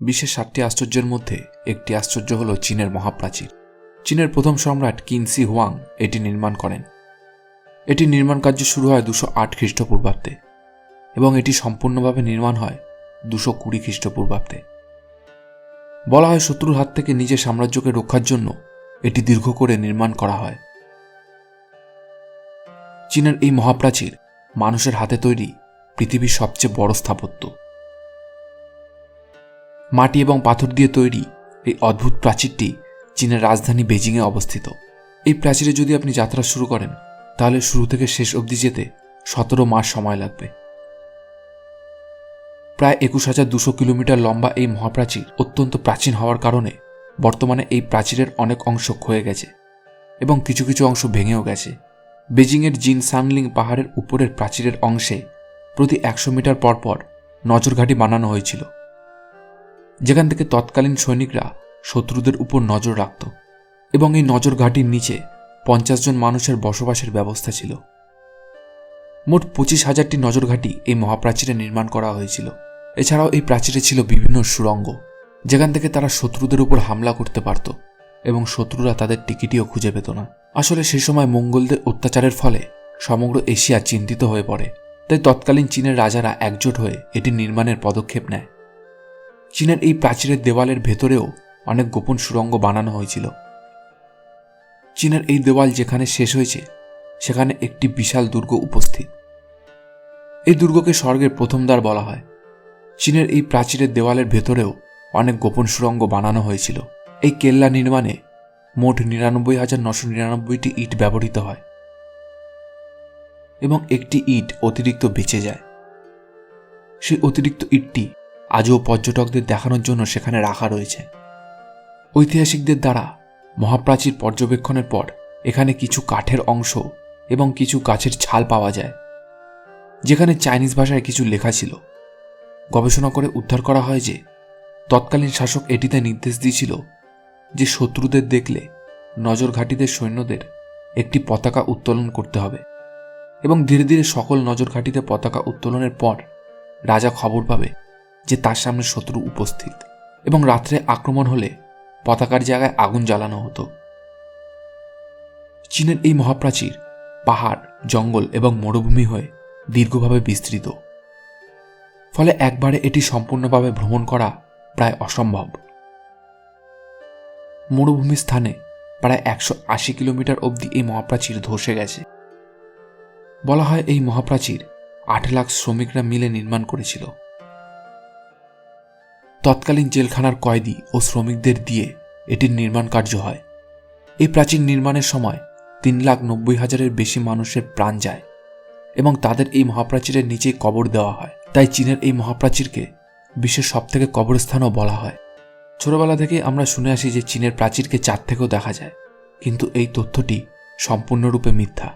বিশ্বের সাতটি আশ্চর্যের মধ্যে একটি আশ্চর্য হল চীনের মহাপ্রাচীর। চীনের প্রথম সম্রাট কিনসি হুয়াং এটি নির্মাণ করেন। এটি নির্মাণ কার্য শুরু হয় দুশো আট খ্রিস্টপূর্বাব্দে এবং এটি সম্পূর্ণভাবে নির্মাণ হয় দুশো কুড়ি খ্রিস্টপূর্বাব্দে। বলা হয় শত্রুর হাত থেকে নিজের সাম্রাজ্যকে রক্ষার জন্য এটি দীর্ঘ করে নির্মাণ করা হয়। চীনের এই মহাপ্রাচীর মানুষের হাতে তৈরি পৃথিবীর সবচেয়ে বড় স্থাপত্য। মাটি এবং পাথর দিয়ে তৈরি এই অদ্ভুত প্রাচীরটি চীনের রাজধানী বেজিংয়ে অবস্থিত। এই প্রাচীরে যদি আপনি যাত্রা শুরু করেন, তাহলে শুরু থেকে শেষ অবধি যেতে সতেরো মাস সময় লাগবে। প্রায় একুশ হাজার দুশো কিলোমিটার লম্বা এই মহাপ্রাচীর অত্যন্ত প্রাচীন হওয়ার কারণে বর্তমানে এই প্রাচীরের অনেক অংশ ক্ষয়ে গেছে এবং কিছু কিছু অংশ ভেঙেও গেছে। বেজিংয়ের জিন সানলিং পাহাড়ের উপরের প্রাচীরের অংশে প্রতি একশো মিটার পর পর নজরঘাঁটি বানানো হয়েছিল। যেখান থেকে তৎকালীন সৈনিকরা শত্রুদের উপর নজর রাখত এবং এই নজরঘাঁটির নিচে পঞ্চাশ জন মানুষের বসবাসের ব্যবস্থা ছিল। মোট পঁচিশ হাজারটি নজরঘাঁটি এই মহাপ্রাচীরে নির্মাণ করা হয়েছিল। এছাড়াও এই প্রাচীরে ছিল বিভিন্ন সুড়ঙ্গ যেখান থেকে তারা শত্রুদের উপর হামলা করতে পারত এবং শত্রুরা তাদের টিকিটিও খুঁজে পেত না। আসলে সেই সময় মঙ্গলদের অত্যাচারের ফলে সমগ্র এশিয়া চিন্তিত হয়ে পড়ে। তাই তৎকালীন চীনের রাজারা একজোট হয়ে এটি নির্মাণের পদক্ষেপ নেয়। চীনের এই প্রাচীরের দেওয়ালের ভেতরেও অনেক গোপন সুড়ঙ্গ বানানো হয়েছিল। চীনের এই দেওয়াল যেখানে শেষ হয়েছে, সেখানে একটি বিশাল দুর্গ উপস্থিত। এই দুর্গকে স্বর্গের প্রথম দ্বার বলা হয়। চীনের এই প্রাচীরের দেওয়ালের ভেতরেও অনেক গোপন সুড়ঙ্গ বানানো হয়েছিল। এই কেল্লা নির্মাণে মোট নিরানব্বই হাজার নশো নিরানব্বইটি ইট ব্যবহৃত হয় এবং একটি ইট অতিরিক্ত বেঁচে যায়। সেই অতিরিক্ত ইটটি আজও পর্যটকদের দেখানোর জন্য সেখানে রাখা রয়েছে। ঐতিহাসিকদের দ্বারা মহাপ্রাচীর পর্যবেক্ষণের পর এখানে কিছু কাঠের অংশ এবং কিছু গাছের ছাল পাওয়া যায়, যেখানে চাইনিজ ভাষায় কিছু লেখা ছিল। গবেষণা করে উদ্ধার করা হয় যে তৎকালীন শাসক এটিতে নির্দেশ দিয়েছিল যে শত্রুদের দেখলে নজরঘাটিদের সৈন্যদের একটি পতাকা উত্তোলন করতে হবে এবং ধীরে ধীরে সকল নজরঘাটিতে পতাকা উত্তোলনের পর রাজা খবর পাবে যে তার সামনে শত্রু উপস্থিত এবং রাত্রে আক্রমণ হলে পতাকার জায়গায় আগুন জ্বালানো হতো। চীনের এই মহাপ্রাচীর পাহাড়, জঙ্গল এবং মরুভূমি হয়ে দীর্ঘভাবে বিস্তৃত। ফলে একবারে এটি সম্পূর্ণভাবে ভ্রমণ করা প্রায় অসম্ভব। মরুভূমি স্থানে প্রায় একশো আশি কিলোমিটার অবধি এই মহাপ্রাচীর ধসে গেছে। বলা হয় এই মহাপ্রাচীর আট লাখ শ্রমিকরা মিলে নির্মাণ করেছিল। তৎকালীন জেলখানার কয়েদি ও শ্রমিকদের দিয়ে এটির নির্মাণ কার্য হয়। এই প্রাচীন নির্মাণের সময় তিন লাখ নব্বই হাজারের বেশি মানুষের প্রাণ যায় এবং তাদের এই মহাপ্রাচীরের নিচেই কবর দেওয়া হয়। তাই চীনের এই মহাপ্রাচীরকে বিশ্বের সবথেকে কবরস্থানও বলা হয়। ছোটবেলা থেকে আমরা শুনে আসি যে চীনের প্রাচীরকে চাঁদ থেকেও দেখা যায়, কিন্তু এই তথ্যটি সম্পূর্ণরূপে মিথ্যা।